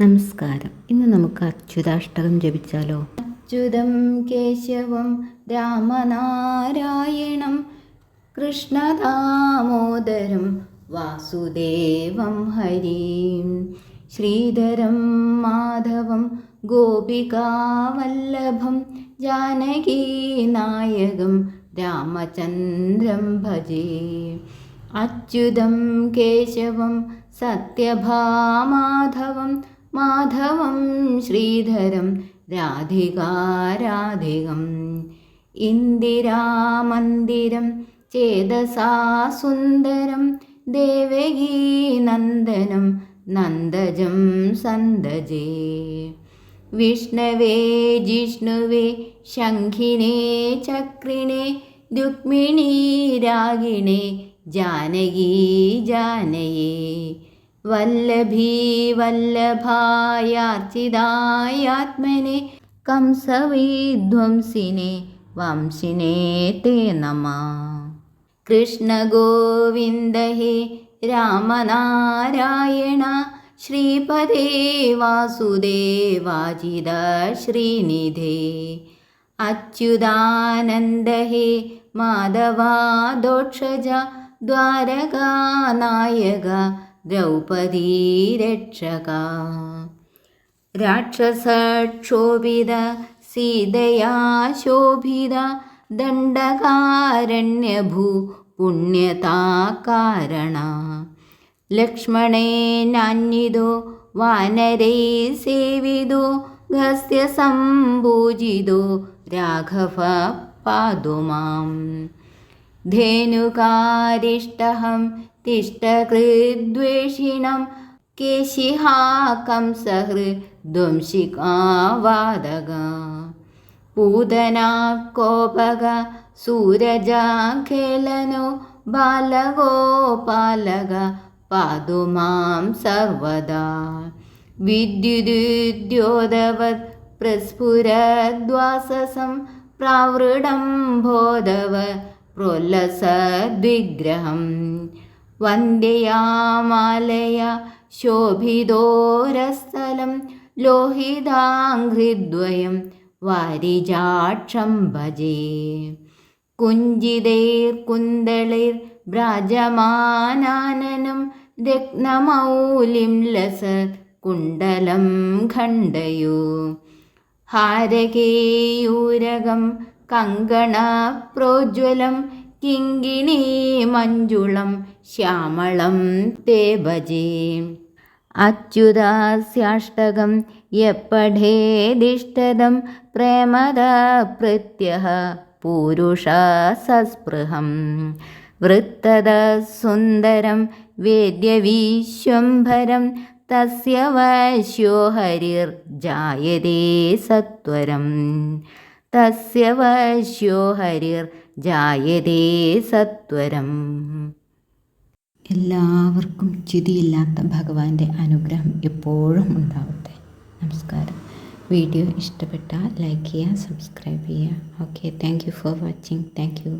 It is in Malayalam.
നമസ്കാരം. ഇന്ന് നമുക്ക് അച്യുതാഷ്ടകം ജപിച്ചാലോ? അച്യുതം കേശവം രാമനാരായണം കൃഷ്ണദാമോദരം വാസുദേവം ഹരീം ശ്രീധരം മാധവം ഗോപികാവല്ലഭം ജാനകീനായകം രാമചന്ദ്രം ഭജേ. അച്യുതം കേശവം സത്യഭാമാധവം മാധവം ശ്രീധരം രാധികാരാധികം ഇന്ദിരാമന്ദിരം ചേതസാ സുന്ദരം ദേവകീനന്ദനം നന്ദജം സന്ദജേ വിഷ്ണവേ ജിഷ്ണുവേ ശംഖിനേ ചക്രിണേ രുക്മിണീ രാഗിണേ ജാനകീ ജാനയേ. വല്ലഭീ വല്ലഭായാർച്ചിതായാത്മനെ കംസവിധ്വംസിനെ വംശിനേ തേ നമ. കൃഷ്ണ ഗോവിന്ദ ഹേ രാമനാരായണ ശ്രീപദേ വാസുദേവാജിത ശ്രീനിധേ. അച്യുതാനന്ദ ഹേ മാധവാദോക്ഷജ ദ്വാരകാനായക ദ്രൗപദീ രക്ഷക രാക്ഷസക്ഷോഭിത സീതയാ ശോഭിത ദണ്ഡകാരണ്യഭൂ പുണ്യതാകാരണ. കാരണ ലക്ഷ്മണേനാന്വിതോ വാനരൈ സേവിതോ ഗസ്ത്യസംഭൂജിതോ രാഘവ പാതു तिष्ठकृद्वेषिणं केशिहाकं सहृद्वंशिका वादग पूदना कोपग सूरजाखेलनो बालगोपालग पादु मां सर्वदा। विद्युदुद्योदवत् प्रस्फुरद्वाससं प्रावृढं बोधव प्रोल्लसद्विग्रहम् വന്ദ്യയാമാലയ ശോഭിതോരസ്ഥലം ലോഹിതാഘ്രിദ്വയം വാരിജാക്ഷം ഭജേ കുഞ്ചിതൈർകുന്തളൈർ വ്രാജമാനാനനം രത്നമൗലിം ലസ കുണ്ടലം ഖണ്ഡയോ. ഹാരകേയൂരകം കങ്കണപ്രോജ്വലം കിങ്കിണീ മഞ്ജുളം ശ്യാമളം തേ ഭജേ അച്യുതാസ്യാഷ്ടകം യപ്പഠേദിഷ്ടദം പ്രേമദ പ്രത്യഹ പൂരുഷ സസ്പൃഹം വൃത്തത സുന്ദരം വേദ്യവീശ്വംഭരം തസ്യ വശ്യോ ഹരിർജായതേ സത്വരം. തസ്യ വശ്യോ ഹരിർജായതേ സത്വരം. എല്ലാവർക്കും ചുതിയില്ലാത്ത ഭഗവാന്റെ അനുഗ്രഹം എപ്പോഴും ഉണ്ടാവട്ടെ. നമസ്കാരം. വീഡിയോ ഇഷ്ടപ്പെട്ടാൽ ലൈക്ക് ചെയ്യുക സബ്സ്ക്രൈബ് ചെയ്യുക. Okay thank you for watching thank you